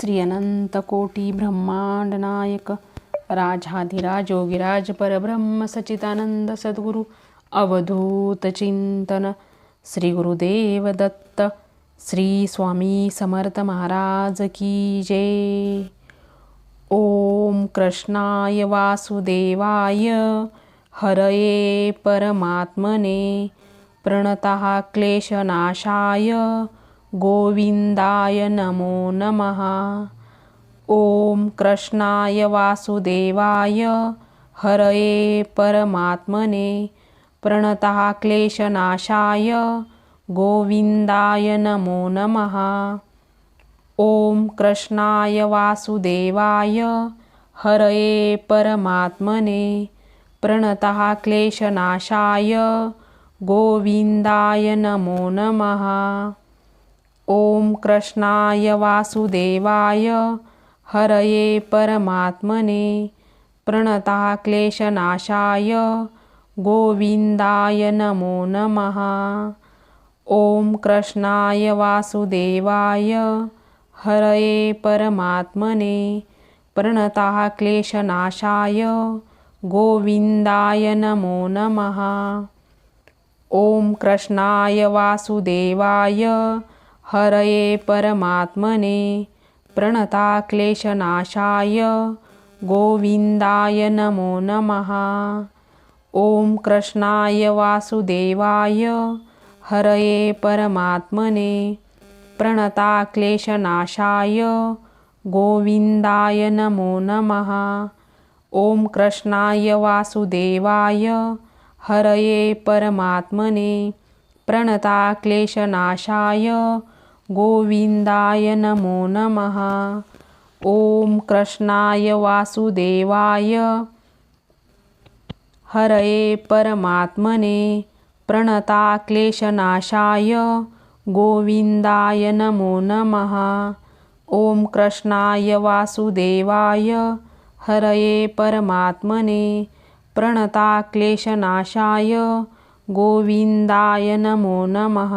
श्री अनंत कोटी ब्रह्मांड नायक राजाधिराज योगिराज परब्रह्म सचितानंद सद्गुरु अवधूत चिंतन श्री गुरुदेव दत्त श्री स्वामी समर्थ महाराज की जय। ओम कृष्णाय वासुदेवाय हरये परमात्मने प्रणतः क्लेशनाशाय गोविंदाय नमो नमः। ॐ कृष्णाय वासुदेवाय। हरये परमात्मने प्रणतः क्लेशनाशाय गोविंदाय नमो नमः। ॐ कृष्णाय वासुदेवाय। हरये परमात्मने प्रणतः क्लेशनाशाय गोविंदाय नमो नमः। ॐ कृष्णाय वासुदेवाय हरये परमात्मने प्रणतः क्लेशनाशाय गोविंदाय नमो नमः। ओम कृष्णाय वासुदेवाय हरये परमात्मने प्रणतः क्लेशनाशाय गोविंदाय नमो नमः। ओम कृष्णाय वासुदेवाय हरये परमात्मने प्रणता क्लेशनाशाय गोविंदाय नमो नमः। ॐ कृष्णाय वासुदेवाय। हरये परमात्मने प्रणता क्लेशनाशाय गोविंदाय नमो नमः। ॐ कृष्णाय वासुदेवाय। हरये परमात्मने प्रणता गोविंदाय नमो नमः। ॐ कृष्णाय वासुदेवाय। हरये परमात्मने प्रणता क्लेशनाशाय। गोविंदाय नमो नमः। ॐ कृष्णाय वासुदेवाय। हरये परमात्मने प्रणता क्लेशनाशाय। गोविंदाय नमो नमः।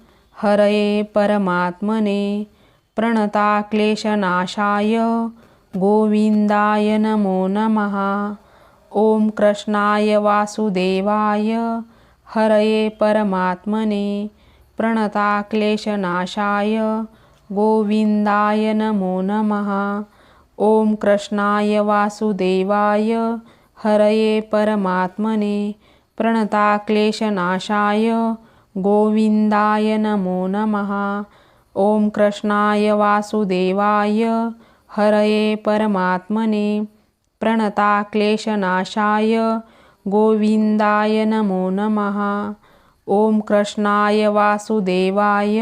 हरये परमात्मने प्रणता क्लेशनाशाय गोविंदाय नमो नमः। ॐ कृष्णाय वासुदेवाय। हरये परमात्मने प्रणता क्लेशनाशाय गोविंदाय नमो नमः। ॐ कृष्णाय वासुदेवाय। हरये परमात्मने प्रणता क्लेशनाशाय गोविंदाय नमो नमः। ओम कृष्णाय वासुदेवाय। हरये परमात्मने। प्रणता क्लेशनाशाय। गोविंदाय नमो नमः। ओम कृष्णाय वासुदेवाय।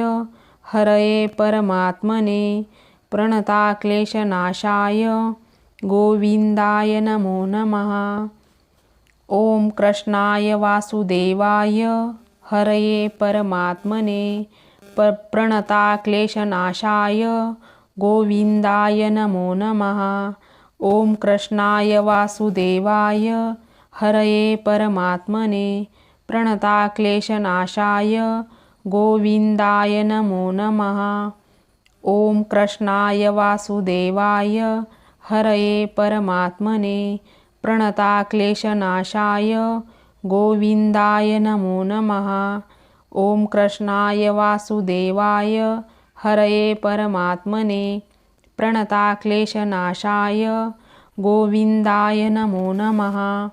हरये परमात्मने। प्रणता क्लेशनाशाय। गोविंदाय नमो नमः। ॐ कृष्णाय वासुदेवाय। हरये परमात्मने प्रणता क्लेशनाशाय। गोविंदाय नमो नमः। ॐ कृष्णाय वासुदेवाय। हरये परमात्मने प्रणता क्लेशनाशाय। गोविंदाय नमो नमः। ॐ कृष्णाय वासुदेवाय। हरये परमात्मने प्रणता गोविंदाय नमो नमः। ॐ कृष्णाय वासुदेवाय। हरये परमात्मने। प्रणता क्लेशनाशाय नमो नमः।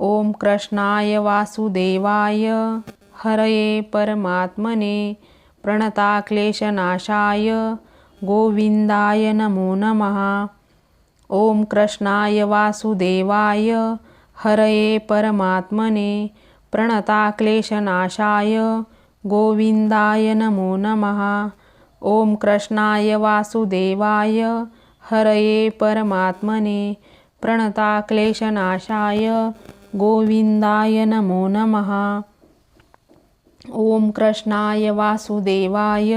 ॐ कृष्णाय वासुदेवाय। हरये परमात्मने। प्रणता क्लेशनाशाय गोविंदाय नमो नमः। ॐ कृष्णाय वासुदेवाय। हरये परमात्मने प्रणता क्लेशनाशाय नमो नमः। ॐ कृष्णाय वासुदेवाय। हरये परमात्मने प्रणताक्लेशनाशाय। गोविन्दाय नमो नमः। ॐ कृष्णाय वासुदेवाय।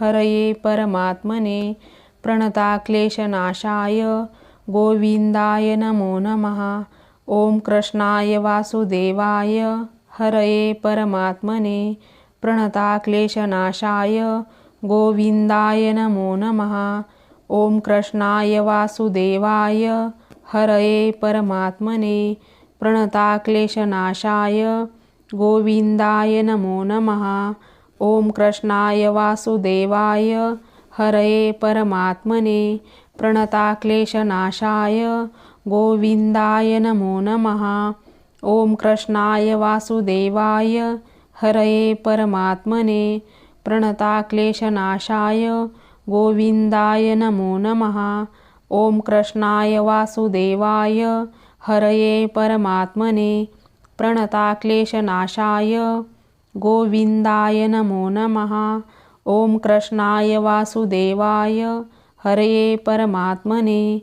हरये परमात्मने प्रणताक्लेशनाशाय। गोविन्दाय नमो नमः। ॐ कृष्णाय वासुदेवाय हरये परमात्मने प्रणताक्लेशनाशाय गोविन्दाय नमो नमः। ॐ कृष्णाय वासुदेवाय हरये परमात्मने प्रणताक्लेशनाशाय गोविन्दाय नमो नमः। ॐ कृष्णाय वासुदेवाय हरये परमात्मने प्रणताक्लेशनाशाय गोविंदाय नमो नमः। ओम कृष्णाय वासुदेवाय। हरये परमात्मने। प्रणताक्लेशनाशाय। गोविंदाय नमो नमः। ओम कृष्णाय वासुदेवाय। हरये परमात्मने। प्रणताक्लेशनाशाय। गोविंदाय नमो नमः। ओम कृष्णाय वासुदेवाय। हरये परमात्मने।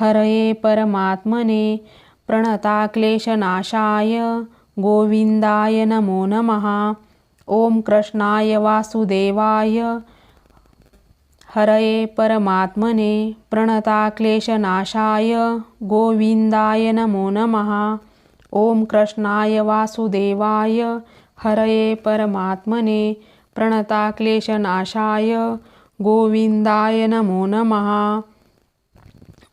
हरये परमात्मने प्रणताक्लेशनाशाय गोविन्दाय नमो नमः। ॐ कृष्णाय वासुदेवाय। हरये परमात्मने प्रणताक्लेशनाशाय गोविन्दाय नमो नमः। ॐ कृष्णाय वासुदेवाय। हरये परमात्मने प्रणताक्लेशनाशाय गोविन्दाय नमो नमः।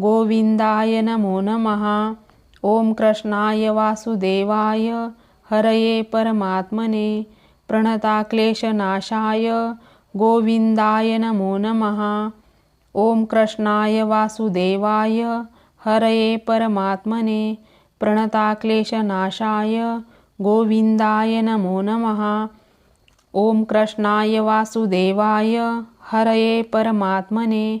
गोविन्दाय नमो नमः। ॐ कृष्णाय वासुदेवाय। हरये परमात्मने। प्रणताक्लेशनाशाय। गोविन्दाय नमो नमः। ॐ कृष्णाय वासुदेवाय। हरये परमात्मने। प्रणताक्लेशनाशाय। गोविन्दाय नमो नमः। ॐ कृष्णाय वासुदेवाय। हरये परमात्मने।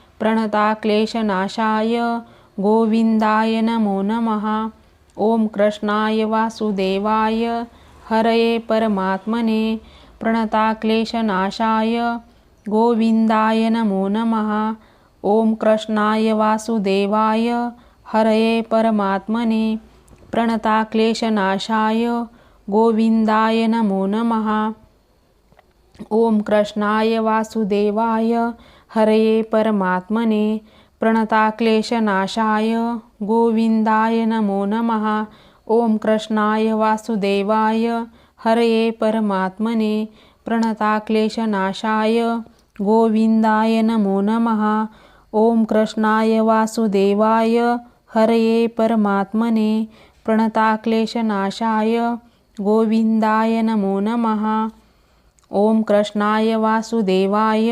प्रणताक्लेशनाशाय गोविन्दाय नमो नमः। ॐ कृष्णाय वासुदेवाय। हरये परमात्मने प्रणताक्लेशनाशाय गोविन्दाय नमो नमः। ॐ कृष्णाय वासुदेवाय। हरये परमात्मने प्रणताक्लेशनाशाय गोविन्दाय नमो नमः। ॐ कृष्णाय वासुदेवाय। हरये परमात्मने प्रणताक्लेशनाशाय गोविन्दाय नमो नमः। ॐ कृष्णाय वासुदेवाय हरये परमात्मने प्रणताक्लेशनाशाय गोविन्दाय नमो नमः। ॐ कृष्णाय वासुदेवाय हरये परमात्मने प्रणताक्लेशनाशाय गोविन्दाय नमो नमः। ॐ कृष्णाय वासुदेवाय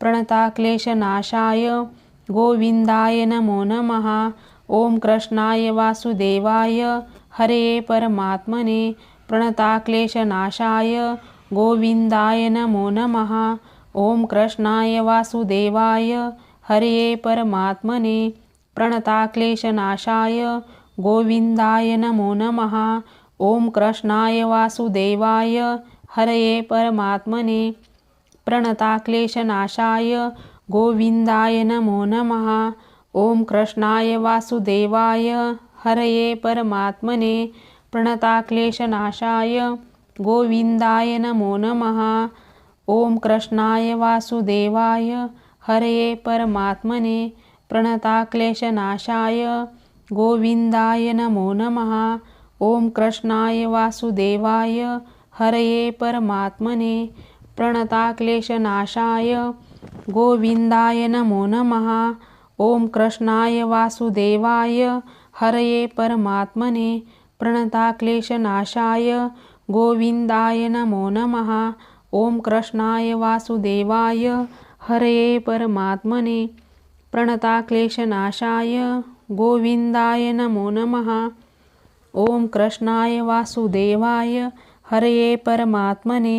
प्रणताक्लेशनाशाय गोविन्दाय नमो नमः। ॐ कृष्णाय वासुदेवाय। हरे परमात्मने। प्रणताक्लेशनाशाय गोविन्दाय नमो नमः। ॐ कृष्णाय वासुदेवाय। हरे परमात्मने। प्रणताक्लेशनाशाय गोविन्दाय नमो नमः। ॐ कृष्णाय वासुदेवाय। हरये परमात्मने। प्रणताक्लेशनाशाय गोविन्दाय नमो नमः। ॐ कृष्णाय वासुदेवाय। हरये परमात्मने। प्रणताक्लेशनाशाय गोविन्दाय नमो नमः। ॐ कृष्णाय वासुदेवाय। हरये परमात्मने। प्रणताक्लेशनाशाय गोविन्दाय नमो नमः। ॐ कृष्णाय वासुदेवाय। हरये परमात्मने। प्रणताक्लेशनाशाय गोविन्दाय नमो नमः। ॐ कृष्णाय वासुदेवाय हरये परमात्मने प्रणताक्लेशनाशाय गोविन्दाय नमो नमः। ॐ कृष्णाय वासुदेवाय हरये परमात्मने प्रणताक्लेशनाशाय गोविन्दाय नमो नमः। ॐ कृष्णाय वासुदेवाय हरये परमात्मने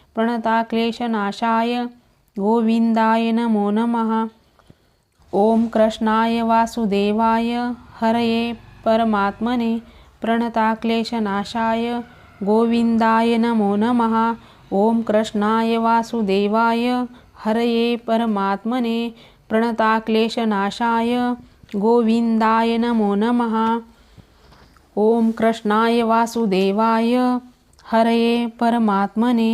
प्रणताक्लेशनाशाय गोविन्दाय नमो नमः। ॐ कृष्णाय वासुदेवाय। हरये परमात्मने प्रणताक्लेशनाशाय गोविन्दाय नमो नमः। ॐ कृष्णाय वासुदेवाय। हरये परमात्मने प्रणताक्लेशनाशाय गोविन्दाय नमो नमः। ॐ कृष्णाय वासुदेवाय। हरये परमात्मने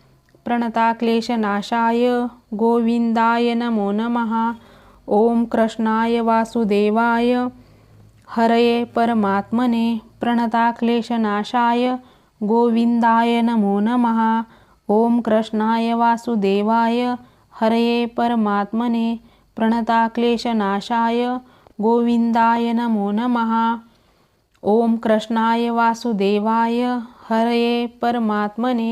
प्रणताक्लेशनाशाय गोविन्दाय नमो नमः। ॐ कृष्णाय वासुदेवाय। हरये परमात्मने प्रणताक्लेशनाशाय गोविन्दाय नमो नमः। ॐ कृष्णाय वासुदेवाय। हरये परमात्मने प्रणताक्लेशनाशाय गोविन्दाय नमो नमः। ॐ कृष्णाय वासुदेवाय। हरये परमात्मने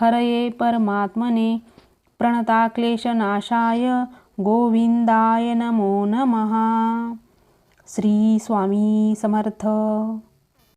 हरये परमात्मने प्रणताक्लेशनाशाय गोविन्दाय नमो नमः। श्री स्वामी समर्थ।